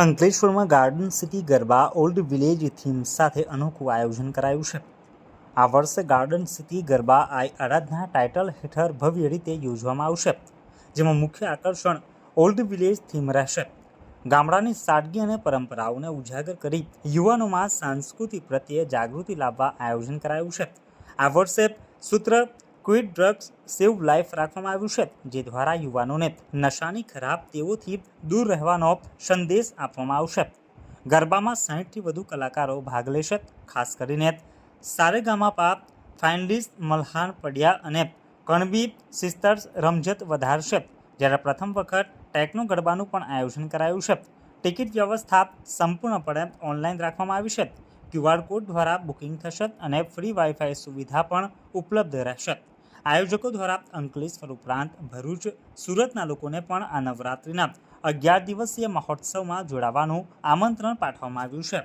અંકલેશ્વરમાં garden city garba old village theme સાથે અનોખું આયોજન કરાયું છે. આ વર્ષે garden city garba Aai Aradhana title હેઠળ ભવ્ય રીતે યોજવામાં આવશે, જેમાં મુખ્ય આકર્ષણ ઓલ્ડ વિલેજ થીમ રહેશે. ગામડાની સાદગી અને પરંપરાઓને ઉજાગર કરી યુવાનોમાં સાંસ્કૃતિક પ્રત્યે જાગૃતિ લાવવા આયોજન કરાયું છે. આ વર્ષે સૂત્ર ક્વિટ ડ્રગ્સ સેવ લાઈફ રાખવામાં આવ્યું છે, જે દ્વારા યુવાનોને નશાની ખરાબ તેઓથી દૂર રહેવાનો સંદેશ આપવામાં આવશે. ગરબામાં સાહીઠથી વધુ કલાકારો ભાગ લેશે, ખાસ કરીને સારેગામા પાપ ફાઇનલિસ્ટ મલ્હાન પડિયા અને કણબી સિસ્ટર્સ રમઝટ વધારશે. જ્યારે પ્રથમ વખત ટેકનો ગરબાનું પણ આયોજન કરાયું છે. ટિકિટ વ્યવસ્થા સંપૂર્ણપણે ઓનલાઈન રાખવામાં આવી છે. ક્યુઆર કોડ દ્વારા બુકિંગ થશે અને ફ્રી વાઈફાઈ સુવિધા પણ ઉપલબ્ધ રહેશે. આયોજકો દ્વારા અંકલેશ્વર ઉપરાંત ભરૂચ સુરતના લોકોને પણ આ નવરાત્રિના અગિયાર દિવસીય મહોત્સવમાં જોડાવાનું આમંત્રણ પાઠવવામાં આવ્યું છે.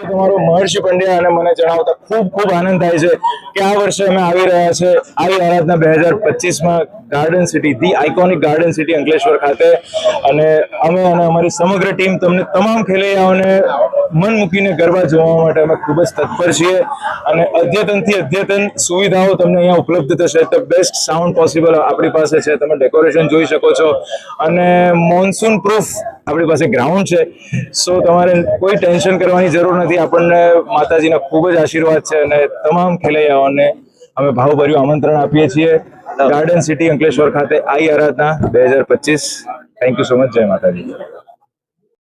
તમારો મહર્ષિ પંડ્યા અને મને જણાવતા ખૂબ ખૂબ આનંદ થાય છે કે આ વર્ષે અમે આવી રહ્યા છે. આવી આરાધના બે હજાર પચીસમાં garden city, the iconic garden city Ankleshwar ખાતે. અને અમે અને અમારી સમગ્ર ટીમ તમને તમામ ખેલૈયાઓને મન મૂકીને ગરબા જોવા માટે અમે ખૂબ જ તત્પર છીએ અને અદ્યતનથી અદ્યતન સુવિધાઓ તમને અહીંયા ઉપલબ્ધ થશે. ધ બેસ્ટ સાઉન્ડ પોસિબલ આપણી પાસે છે. તમે ડેકોરેશન જોઈ શકો છો. અને મોન્સૂન પ્રૂફ આપણી પાસે ગ્રાઉન્ડ છે. સો તમારે કોઈ ટેન્શન કરવાની જરૂર નથી. આપણને માતાજીના ખૂબ જ આશીર્વાદ છે અને તમામ ખેલૈયાઓને અમે ભાવભર્યું આમંત્રણ આપીએ છીએ. ગાર્ડન સિટી અંકલેશ્વર ખાતે આઈ આરાધના બે હજાર પચીસ. થેન્ક યુ સો મચ જય માતાજી.